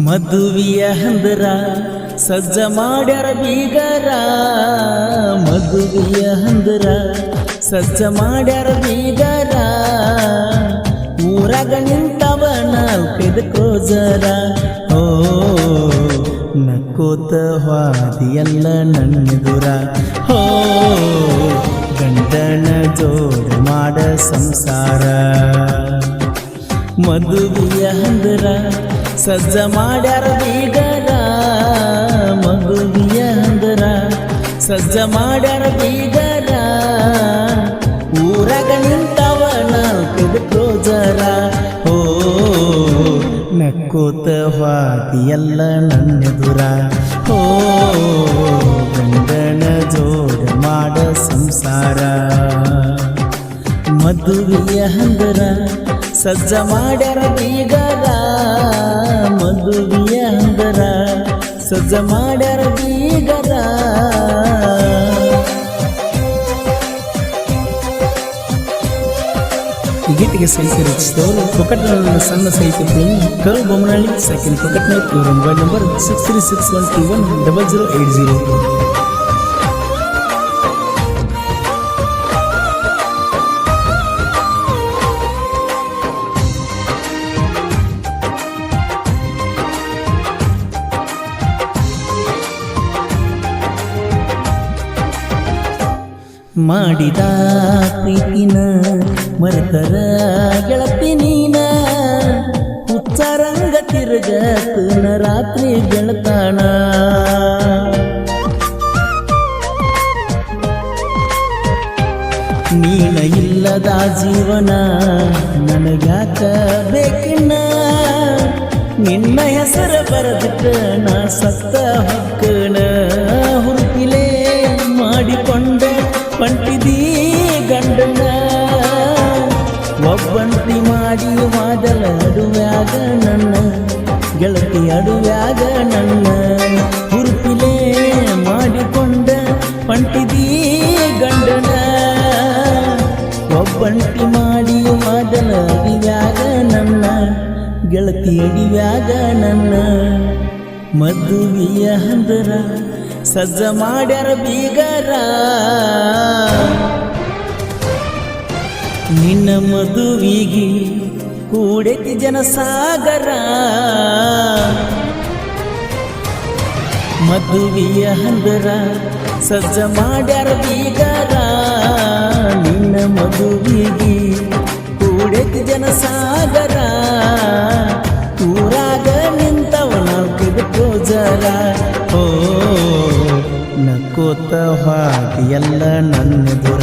ಮದುವಿಯ ಹಂದರ ಸಜ್ಜ ಮಾಡ್ಯಾರ ಬೀಗರ. ಮದುವಿಯ ಹಂದರ ಸಜ್ಜ ಮಾಡ್ಯಾರ ಬೀಗರ. ಊರಾಗ ನಿಂತವನ ನಾಲ್ಕೈದು ಕ್ರೋಜರ ಓ ನಕ್ಕೋತ ಹಾದಿಯಲ್ಲ ನನ್ನೆದುರ ಹೋ, ಗಂಡನ ಜೋಡ ಮಾಡ ಸಂಸಾರ. ಮದುವೆಯ ಹಂದರ ಸಜ್ಜ ಮಾಡ್ಯಾರ ಬೀಗರ ಮಗುವಿಯ ಅಂದರ ಸಜ್ಜ ಮಾಡ್ಯಾರ ಬೀಗರ, ಊರಾಗ ನಿಂತವನ ನಾಲ್ಕೈದು ಜರ ಓ, ನಕ್ಕೋತ ಎಲ್ಲ ನನ್ನೆದುರ. ಓ ಜೋಡ ಮಾಡ ಸಂಸಾರ. ಮದುವೆಯ ಹಂದರ ಸಜ್ಜ ಮಾಡ್ಯಾರ ಬೀಗರ ಮದುವೆಯ ಅಂದರ. ಸಜ್ಜ ಮಾಡ್ಯಾರ ಬೀಗರ. ಗೀತೆಗೆ ಸಹಿತ ರಚಿಸಿದವರು ಕೊಕಟ್ನ ಸಣ್ಣ ಸಹಿತ ಪ್ರೇಮಿ ಕರು ಬೊಮ್ಮನಹಳ್ಳಿ ಸೆಕೆಂಡ್ ಕೊಕಟ್ನರ್ ಇವರ mobile number six three six one two one double zero eight zero ಮಾಡಿದ ಪ್ರೀತಿನ ಮರೆತರ ಗೆಳತಿ ನೀನ. ಹುಚ್ಚರಂಗ ತಿರುಗತನ ರಾತ್ರಿ ಗೆಳತಾಣ. ನೀನ ಇಲ್ಲದ ಜೀವನ ನನಗ್ಯಾಕ ಬೇಕಿನ್ನ? ನಿನ್ನ ಹೆಸರ ಬರದಿಟ್ಟ ನಾ ಸತ್ತ ಹಕ್ಕನ ಒಬ್ಬಂಟಿ ಮಾಡಿ ಮಾದಲ ಅಡುವ್ಯಾಗ ನನ್ನ, ಗೆಳತಿ ಅಡುವ್ಯಾಗ ನನ್ನ. ಹುರುಪಿಲೆ ಮಾಡಿಕೊಂಡ ಪಂಟಿದೀ ಗಂಡನ. ಒಬ್ಬಂಟಿ ಮಾಡಿ ಮಾದಲ ಅಡಿವ್ಯಾಗ ನನ್ನ, ಗೆಳತಿ ಅಡಿವ್ಯಾಗ ನನ್ನ. ಮದುವೆಯ ಹಂದರ ಸಜ್ಜ ಮಾಡ್ಯಾರ ಬೀಗರ. ನಿನ್ನ ಮದುವಿಗೆ ಕೂಡೈತಿ ಜನಸಾಗರ. ಮದುವಿಯ ಹಂದರ ಸಜ್ಜ ಮಾಡ್ಯಾರ ಬೀಗರ. ನಿನ್ನ ಮದುವಿಗೆ ಕೂಡೈತಿ ಜನಸಾಗರ. ಊರಾಗ ನಿಂತವ ನಾಲ್ಕೈದು ಜರ ಓ ನಕ್ಕೋತ ದುರ ನನ್ನೆದುರ.